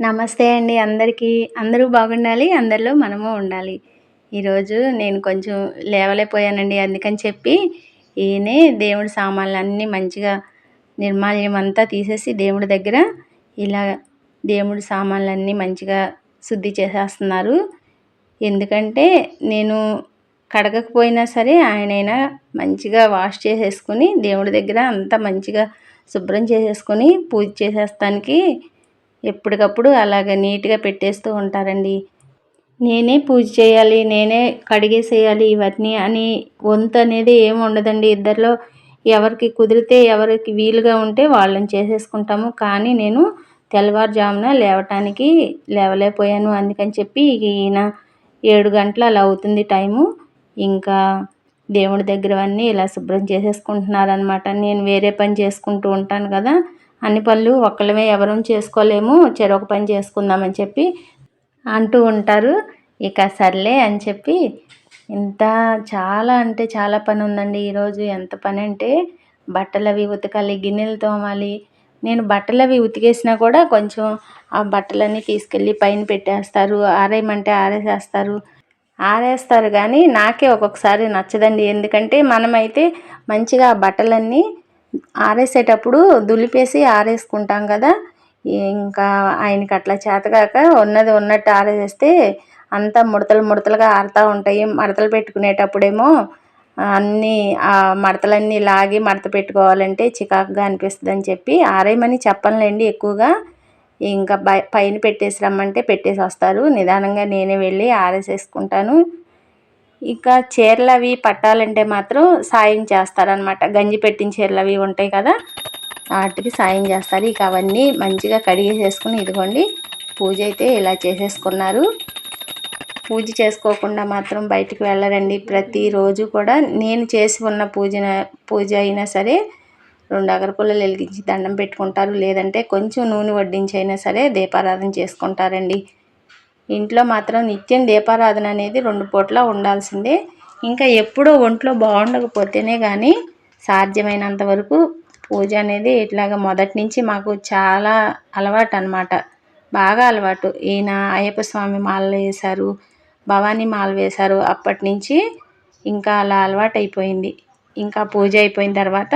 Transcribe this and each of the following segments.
నమస్తే అండి అందరికీ. అందరూ బాగుండాలి అందరిలో మనము ఉండాలి. ఈరోజు నేను కొంచెం లేవలేకపోయానండి అందుకని చెప్పి ఈయనే దేవుడి సామాన్లు అన్నీ మంచిగా నిర్మాల్యం అంతా తీసేసి దేవుడి దగ్గర ఇలా దేవుడి సామాన్లన్నీ మంచిగా శుద్ధి చేసేస్తున్నారు. ఎందుకంటే నేను కడగకపోయినా సరే ఆయనైనా మంచిగా వాష్ చేసేసుకుని దేవుడి దగ్గర అంతా మంచిగా శుభ్రం చేసేసుకొని పూజ చేసేస్తానికి ఎప్పటికప్పుడు అలాగ నీట్గా పెట్టేస్తూ ఉంటారండి. నేనే పూజ చేయాలి నేనే కడిగేసేయాలి ఇవన్నీ అని వంతు అనేది ఏమి ఉండదండి. ఇద్దరిలో ఎవరికి కుదిరితే ఎవరికి వీలుగా ఉంటే వాళ్ళని చేసేసుకుంటాము. కానీ నేను తెల్లవారుజామున లేవటానికి లేవలేకపోయాను. అందుకని చెప్పి ఈయన ఏడు గంటలు అలా అవుతుంది టైము. ఇంకా దేవుడి దగ్గరవన్నీ ఇలా శుభ్రం చేసేసుకుంటున్నారనమాట నేను వేరే పని చేసుకుంటూ ఉంటాను కదా. అన్ని పనులు ఒక్కళ్ళమే ఎవరూ చేసుకోలేము చెరొక పని చేసుకుందామని చెప్పి అంటూ ఉంటారు. ఇక సర్లే అని చెప్పి ఇంత చాలా అంటే చాలా పని ఉందండి ఈరోజు ఎంత పని అంటే బట్టలు అవి ఉతకాలి గిన్నెలు తోమాలి. నేను బట్టలు అవి ఉతికేసినా కూడా కొంచెం ఆ బట్టలన్నీ తీసుకెళ్ళి పైన పెట్టేస్తారు. ఆరేయమంటే ఆరేసేస్తారు. ఆరేస్తారు కానీ నాకే ఒక్కొక్కసారి నచ్చదండి. ఎందుకంటే మనమైతే మంచిగా ఆ బట్టలన్నీ ఆరేసేటప్పుడు దులిపేసి ఆరేసుకుంటాం కదా. ఇంకా ఆయనకి అట్లా చేతగాక ఉన్నది ఉన్నట్టు ఆరేసేస్తే అంతా ముడతలు ముడతలుగా ఆరుతూ ఉంటాయి. మడతలు పెట్టుకునేటప్పుడేమో అన్నీ ఆ మడతలన్నీ లాగి మడత పెట్టుకోవాలంటే చికాకుగా అనిపిస్తుంది అని చెప్పి ఆరేయమని చెప్పనులేండి ఎక్కువగా. ఇంకా పైన పెట్టేసి రమ్మంటే పెట్టేసి వస్తారు. నిదానంగా నేనే వెళ్ళి ఆరేసేసుకుంటాను. ఇక చీరలు అవి పట్టాలంటే మాత్రం సాయం చేస్తారనమాట గంజి పెట్టిన చీరలు అవి ఉంటాయి కదా వాటికి సాయం చేస్తారు. ఇక అవన్నీ మంచిగా కడిగేసేసుకుని ఇదిగోండి పూజ అయితే ఇలా చేసేసుకున్నారు. పూజ చేసుకోకుండా మాత్రం బయటికి వెళ్ళరండి. ప్రతిరోజు కూడా నేను చేసి ఉన్న పూజ పూజ అయినా సరే రెండు అగరపుల్లలు వెలిగించి దండం పెట్టుకుంటారు. లేదంటే కొంచెం నూనె వడ్డించి అయినా సరే దీపారాధన చేసుకుంటారండి. ఇంట్లో మాత్రం నిత్యం దీపారాధన అనేది రెండు పూట్ల ఉండాల్సిందే. ఇంకా ఎప్పుడూ ఒంట్లో బాగుండకపోతేనే కానీ సాధ్యమైనంత వరకు పూజ అనేది ఇట్లాగ మొదటి నుంచి మాకు చాలా అలవాటు అనమాట బాగా అలవాటు. ఈయన అయ్యప్ప స్వామి మాలలు వేశారు భవానీ మాల వేశారు. అప్పటి నుంచి ఇంకా అలా అలవాటు అయిపోయింది ఇంకా పూజ అయిపోయిన తర్వాత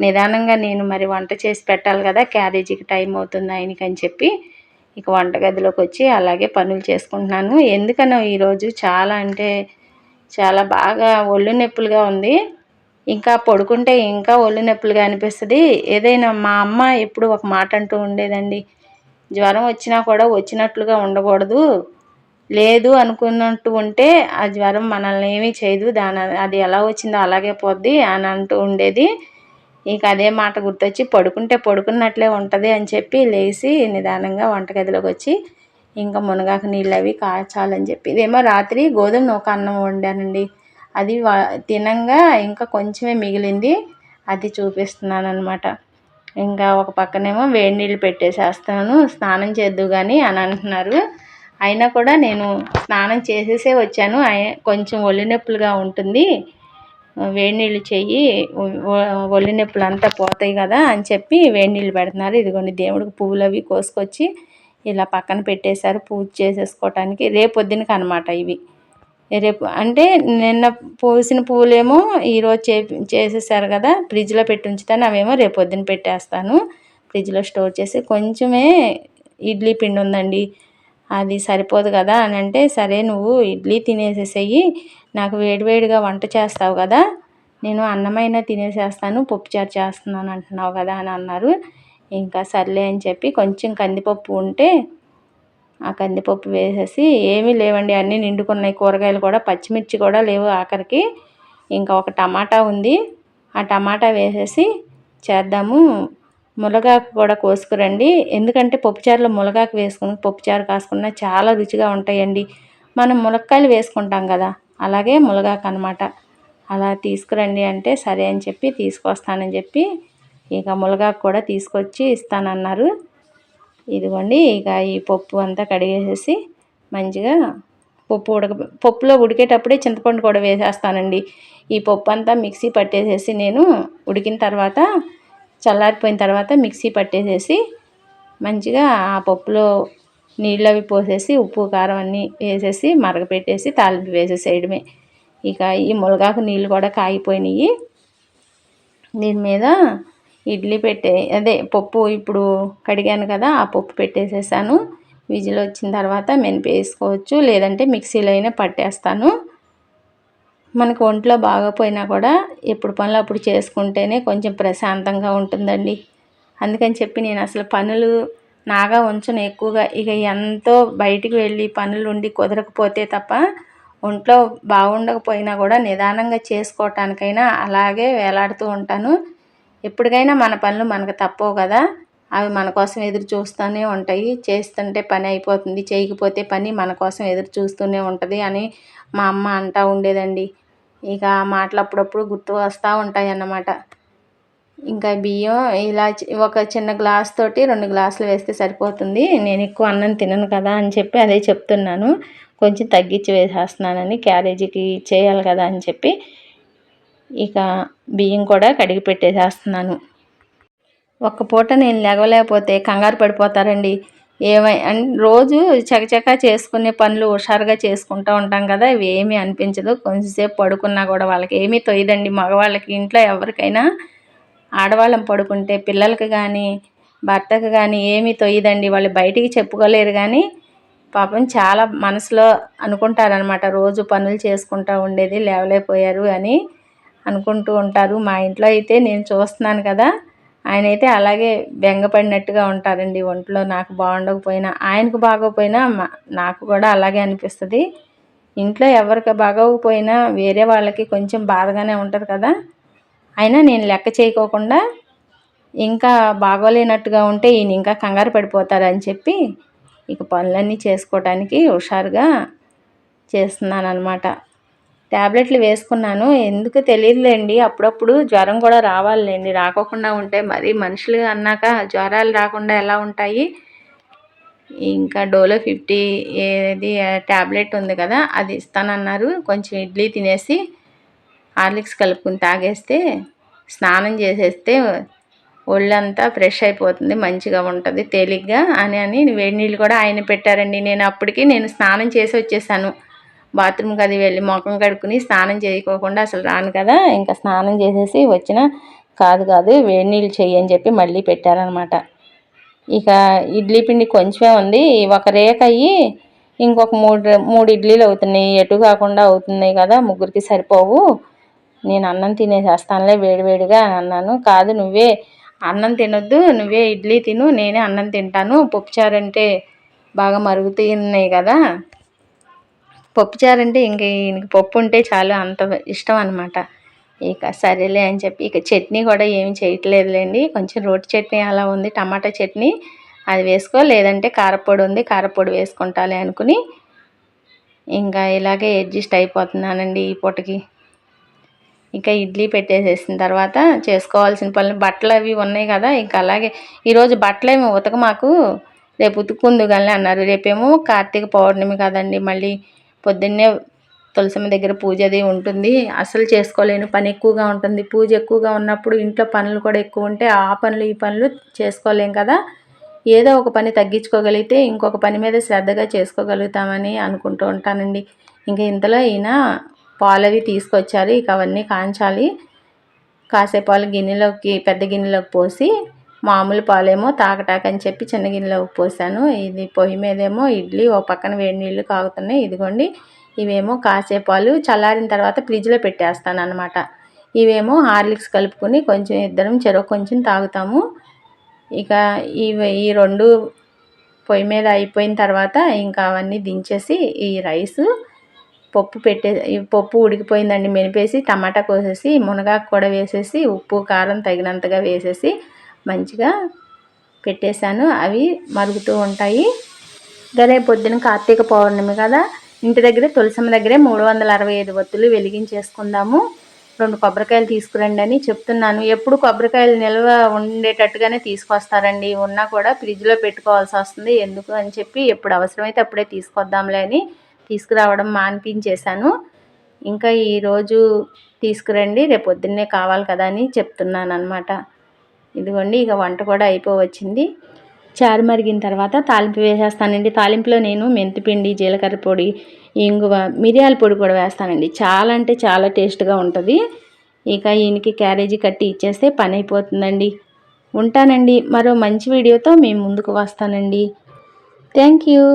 నిదానంగా నేను మరి వంట చేసి పెట్టాలి కదా క్యారేజీకి టైం అవుతుంది ఆయనకి అని చెప్పి ఇక వంటగదిలోకి వచ్చి అలాగే పనులు చేసుకుంటున్నాను. ఎందుకనో ఈరోజు చాలా అంటే చాలా బాగా ఒళ్ళు నొప్పులుగా ఉంది. ఇంకా పడుకుంటే ఇంకా ఒళ్ళు నొప్పులుగా అనిపిస్తుంది. ఏదైనా మా అమ్మ ఎప్పుడు ఒక మాట అంటూ ఉండేదండి. జ్వరం వచ్చినా కూడా వచ్చినట్లుగా ఉండకూడదు. లేదు అనుకున్నట్టు ఉంటే ఆ జ్వరం మనల్ని ఏమీ చేయదు. దాని అది ఎలా వచ్చిందో అలాగే పోద్ది అని అంటూ ఉండేది. ఇక అదే మాట గుర్తొచ్చి పడుకుంటే పడుకున్నట్లే ఉంటుంది అని చెప్పి లేచి నిదానంగా వంటగదిలోకి వచ్చి ఇంకా మునగాకు నీళ్ళు అవి కాచాలని చెప్పి. ఇదేమో రాత్రి గోధుమ నూక అన్నం వండానండి. అది తినంగా ఇంకా కొంచెమే మిగిలింది అది చూపిస్తున్నాను అనమాట ఇంకా ఒక పక్కనేమో వేడి నీళ్ళు పెట్టేసేస్తాను స్నానం చేద్దు కానీ అని అంటున్నారు. అయినా కూడా నేను స్నానం చేసేసే వచ్చాను. కొంచెం ఒళ్ళు నొప్పులుగా ఉంటుంది. వేడి నీళ్ళు చెయ్యి ఒళ్ళు నొప్పులు అంతా పోతాయి కదా అని చెప్పి వేడి నీళ్ళు పెడుతున్నారు. ఇదిగోండి దేవుడికి పువ్వులు అవి కోసుకొచ్చి ఇలా పక్కన పెట్టేశారు. పూజ చేసేసుకోవటానికి రేపొద్దునకి అనమాట ఇవి. రేపు అంటే నిన్న పోసిన పువ్వులేమో ఈరోజు చే చేసేసారు కదా ఫ్రిడ్జ్లో పెట్టి ఉంచుతాను అవేమో రేపు పొద్దున పెట్టేస్తాను. ఫ్రిడ్జ్లో స్టోర్ చేసి కొంచెమే ఇడ్లీ పిండి ఉందండి. అది సరిపోదు కదా అని అంటే సరే నువ్వు ఇడ్లీ తినేసేసేయి నాకు వేడివేడిగా వంట చేస్తావు కదా నేను అన్నమైనా తినేసేస్తాను పప్పుచారు చేస్తున్నాను అంటున్నావు కదా అని అన్నారు. ఇంకా సర్లే అని చెప్పి కొంచెం కందిపప్పు ఉంటే ఆ కందిపప్పు వేసేసి ఏమీ లేవండి అన్నీ నిండుకున్నాయి కూరగాయలు కూడా పచ్చిమిర్చి కూడా లేవు ఆఖరికి. ఇంకా ఒక టమాటా ఉంది ఆ టమాటా వేసేసి చేద్దాము మునగాకు కూడా కోసుకురండి. ఎందుకంటే పప్పుచారులో మునగాకు వేసుకుని పప్పుచారు కాసుకున్న చాలా రుచిగా ఉంటాయండి. మనం మునక్కాయలు వేసుకుంటాం కదా అలాగే మునగాకు అనమాట అలా తీసుకురండి అంటే సరే అని చెప్పి తీసుకొస్తానని చెప్పి ఇక మునగాకు కూడా తీసుకొచ్చి ఇస్తానన్నారు. ఇదిగోండి ఇక ఈ పప్పు అంతా కడిగేసేసి మంచిగా పప్పు ఉడక పప్పులో ఉడికేటప్పుడే చింతపండు కూడా వేసేస్తానండి. ఈ పప్పు అంతా మిక్సీ పట్టేసేసి నేను ఉడికిన తర్వాత చల్లారిపోయిన తర్వాత మిక్సీ పట్టేసేసి మంచిగా ఆ పప్పులో నీళ్ళు అవి పోసేసి ఉప్పు కారం అన్నీ వేసేసి మరగపెట్టేసి తాలింపు వేసేసేయడమే. ఇక ఈ మునగాకు నీళ్ళు కూడా కాగిపోయినాయి దీని మీద ఇడ్లీ పెట్టే అదే పప్పు ఇప్పుడు కడిగాను కదా ఆ పప్పు పెట్టేసేసాను. విజిల్ వచ్చిన తర్వాత మెనిపేసుకోవచ్చు లేదంటే మిక్సీలో అయినా పట్టేస్తాను. మనకు ఒంట్లో బాగోపోయినా కూడా ఎప్పుడు పనులు అప్పుడు చేసుకుంటేనే కొంచెం ప్రశాంతంగా ఉంటుందండి. అందుకని చెప్పి నేను అసలు పనులు నాగా ఉంచను ఎక్కువగా. ఇక ఎంతో బయటికి వెళ్ళి పనులు ఉండి కుదరకపోతే తప్ప ఒంట్లో బాగుండకపోయినా కూడా నిదానంగా చేసుకోవటానికైనా అలాగే వేలాడుతూ ఉంటాను. ఎప్పటికైనా మన పనులు మనకు తప్పవు కదా. అవి మన కోసం ఎదురు చూస్తూనే ఉంటాయి. చేస్తుంటే పని అయిపోతుంది. చేయకపోతే పని మన కోసం ఎదురు చూస్తూనే ఉంటుంది అని మా అమ్మ అంటూ ఉండేదండి. ఇక ఆ మాటలు అప్పుడప్పుడు గుర్తు వస్తూ ఉంటాయి అన్నమాట ఇంకా బియ్యం ఇలా ఒక చిన్న గ్లాస్ తోటి రెండు గ్లాసులు వేస్తే సరిపోతుంది. నేను ఎక్కువ అన్నం తినను కదా అని చెప్పి అదే చెప్తున్నాను. కొంచెం తగ్గించి వేసేస్తున్నానని క్యారేజీకి చేయాలి కదా అని చెప్పి ఇక బియ్యం కూడా కడిగి పెట్టేసేస్తున్నాను. ఒక్క పూట నేను లేగలేకపోతే కంగారు పడిపోతారండి. ఏమై రోజు చకచక చేసుకునే పనులు హుషారుగా చేసుకుంటూ ఉంటాం కదా ఇవి ఏమీ అనిపించదు. కొంచెంసేపు పడుకున్నా కూడా వాళ్ళకి ఏమీ తొయ్యదండి. మగవాళ్ళకి ఇంట్లో ఎవరికైనా ఆడవాళ్ళం పడుకుంటే పిల్లలకి కానీ భర్తకు కానీ ఏమీ తొయ్యదండి. వాళ్ళు బయటికి చెప్పుకోలేరు కానీ పాపం చాలా మనసులో అనుకుంటారనమాట. రోజు పనులు చేసుకుంటూ ఉండేది లేవలేకపోయారు అని అనుకుంటూ ఉంటారు. మా ఇంట్లో అయితే నేను చూస్తున్నాను కదా ఆయన అయితే అలాగే బెంగపడినట్టుగా ఉంటారండి ఒంట్లో. నాకు బాగుండకపోయినా ఆయనకు బాగోపోయినా నాకు కూడా అలాగే అనిపిస్తుంది. ఇంట్లో ఎవరికి బాగోకపోయినా వేరే వాళ్ళకి కొంచెం బాధగానే ఉంటుంది కదా. అయినా నేను లెక్క చేయకోకుండా ఇంకా బాగోలేనట్టుగా ఉంటే ఈయన ఇంకా కంగారు పడిపోతారని చెప్పి ఇక పనులన్నీ చేసుకోవటానికి హుషారుగా చేస్తున్నాను అనమాట ట్యాబ్లెట్లు వేసుకున్నాను. ఎందుకు తెలియదులేండి. అప్పుడప్పుడు జ్వరం కూడా రావాలండి రాకోకుండా ఉంటే మరి మనుషులు అన్నాక జ్వరాలు రాకుండా ఎలా ఉంటాయి? ఇంకా డోలో ఫిఫ్టీ ఏది ట్యాబ్లెట్ ఉంది కదా అది ఇస్తానన్నారు. కొంచెం ఇడ్లీ తినేసి హార్లిక్స్ కలుపుకుని తాగేస్తే స్నానం చేసేస్తే ఒళ్ళంతా ఫ్రెష్ అయిపోతుంది మంచిగా ఉంటుంది తేలిగ్గా అని అని వేడి నీళ్ళు కూడా ఆయన పెట్టారండి. నేను అప్పటికి నేను స్నానం చేసి వచ్చేసాను. బాత్రూమ్కి అది వెళ్ళి ముఖం కడుక్కుని స్నానం చేయకోకుండా అసలు రాను కదా. ఇంకా స్నానం చేసేసి వచ్చిన కాదు కాదు వేడి నీళ్ళు చెయ్యి అని చెప్పి మళ్ళీ పెట్టారనమాట. ఇక ఇడ్లీ పిండి కొంచెమే ఉంది. ఒక రేఖ అయ్యి ఇంకొక మూడు మూడు ఇడ్లీలు అవుతున్నాయి. ఎటు కాకుండా అవుతున్నాయి కదా ముగ్గురికి సరిపోవు. నేను అన్నం తినేసేస్తానులే వేడివేడిగా అని అన్నాను. కాదు నువ్వే అన్నం తినొద్దు నువ్వే ఇడ్లీ తిను నేనే అన్నం తింటాను. పప్పుచారు అంటే బాగా మరుగుతున్నాయి కదా. పప్పుచారు అంటే ఇంక ఈయనకి పప్పు ఉంటే చాలు అంత ఇష్టం అనమాట ఇక సరేలే అని చెప్పి ఇక చట్నీ కూడా ఏమి చేయట్లేదులేండి. కొంచెం రోటి చట్నీ అలా ఉంది టమాటా చట్నీ అది వేసుకో లేదంటే కారపొడి ఉంది కారపొడి వేసుకుంటాలే అనుకుని ఇంకా ఇలాగే అడ్జస్ట్ అయిపోతున్నానండి ఈ పూటకి. ఇంకా ఇడ్లీ పెట్టేసేసిన తర్వాత చేసుకోవాల్సిన పనులు బట్టలు అవి ఉన్నాయి కదా ఇంకా అలాగే ఈరోజు బట్టలు ఏమి ఉతక మాకు రేపు ఉతుక్కుందు అన్నారు. రేపేమో కార్తీక పౌర్ణమి కదండి మళ్ళీ పొద్దున్నే తులసమ్మ దగ్గర పూజ అది ఉంటుంది. అసలు చేసుకోలేను పని ఎక్కువగా ఉంటుంది. పూజ ఎక్కువగా ఉన్నప్పుడు ఇంట్లో పనులు కూడా ఎక్కువ ఉంటే ఆ పనులు ఈ పనులు చేసుకోలేం కదా. ఏదో ఒక పని తగ్గించుకోగలిగితే ఇంకొక పని మీద శ్రద్ధగా చేసుకోగలుగుతామని అనుకుంటూ ఉంటానండి. ఇంకా ఇంతలో ఈయన పాలవి తీసుకొచ్చారు. ఇక అవన్నీ కాంచాలి. కాసేపు పాలు గిన్నెలోకి పెద్ద గిన్నెలోకి పోసి మామూలు పాలేమో తాకటాకని చెప్పి చిన్న గిన్నెలోకి పోసాను. ఇది పొయ్యి మీదేమో ఇడ్లీ ఓ పక్కన వేడి నీళ్ళు కాగుతున్నాయి. ఇదిగోండి ఇవేమో కాసే పాలు. చల్లారిన తర్వాత ఫ్రిడ్జ్లో పెట్టేస్తాను అనమాట ఇవేమో హార్లిక్స్ కలుపుకొని కొంచెం ఇద్దరం చెరో కొంచెం తాగుతాము. ఇక ఇవి ఈ రెండు పొయ్యి మీద అయిపోయిన తర్వాత ఇంకా అవన్నీ దించేసి ఈ రైసు పప్పు పెట్టే పప్పు ఉడికిపోయిందండి. మెనిపేసి టమాటా కోసేసి మునగాకు కూడా వేసేసి ఉప్పు కారం తగినంతగా వేసేసి మంచిగా పెట్టేశాను. అవి మరుగుతూ ఉంటాయి. రేపు పొద్దున కార్తీక పౌర్ణమి కదా. ఇంటి దగ్గరే తులసమ్మ దగ్గరే మూడు వందల అరవై ఐదు ఒత్తులు వెలిగించేసుకుందాము. రెండు కొబ్బరికాయలు తీసుకురండి అని చెప్తున్నాను. ఎప్పుడు కొబ్బరికాయలు నిల్వ ఉండేటట్టుగానే తీసుకొస్తారండి. ఉన్నా కూడా ఫ్రిడ్జ్లో పెట్టుకోవాల్సి వస్తుంది. ఎందుకు అని చెప్పి ఎప్పుడు అవసరమైతే అప్పుడే తీసుకొద్దాంలే అని తీసుకురావడం మానిపించేశాను. ఇంకా ఈరోజు తీసుకురండి. రేపు పొద్దున్నే కావాలి కదా అని చెప్తున్నాను అనమాట ఇదిగోండి ఇక వంట కూడా అయిపోవచ్చింది. చారు మరిగిన తర్వాత తాలింపు వేసేస్తానండి. తాలింపులో నేను మెంతిపిండి జీలకర్ర పొడి ఇంగువ మిరియాల పొడి కూడా వేస్తానండి. చాలా అంటే చాలా టేస్ట్గా ఉంటుంది. ఇక ఈయనకి క్యారేజీ కట్టి ఇచ్చేస్తే పని అయిపోతుందండి. ఉంటానండి. మరో మంచి వీడియోతో మేము ముందుకు వస్తానండి. Thank you.